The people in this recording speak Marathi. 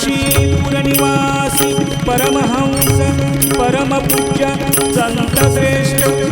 काशीपुरनिवासी परमहंस परमपूज्य संतश्रेष्ठ।